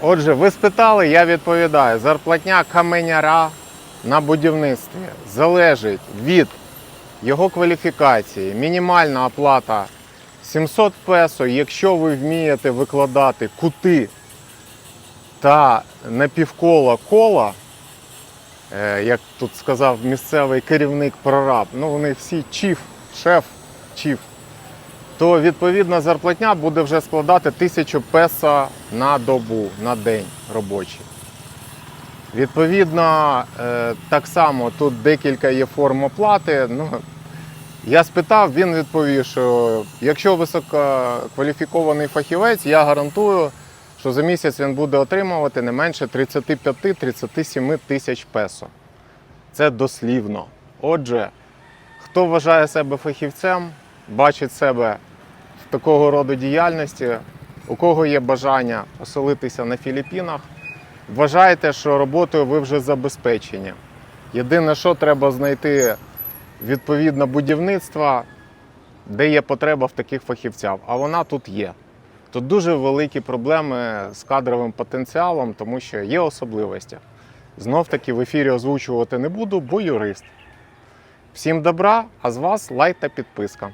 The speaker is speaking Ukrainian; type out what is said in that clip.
Отже, ви спитали, я відповідаю. Зарплатня каменяра на будівництві залежить від його кваліфікації. Мінімальна оплата 700 песо, якщо ви вмієте викладати кути та напівкола кола, е, як тут сказав місцевий керівник прораб, ну вони всі чіф, шеф, чіф, то відповідна зарплатня буде вже складати 1000 песо на добу, на день робочий. Відповідно, е, так само тут декілька є форм оплати. Ну, я спитав, він відповів, що якщо висококваліфікований фахівець, я гарантую, що за місяць він буде отримувати не менше 35-37 тисяч песо. Це дослівно. Отже, хто вважає себе фахівцем, бачить себе в такого роду діяльності, у кого є бажання оселитися на Філіппінах, вважайте, що роботою ви вже забезпечені. Єдине, що треба знайти відповідне будівництво, де є потреба в таких фахівцях, а вона тут є. Тут дуже великі проблеми з кадровим потенціалом, тому що є особливості. Знов таки в ефірі озвучувати не буду, бо юрист. Всім добра, а з вас лайк та підписка.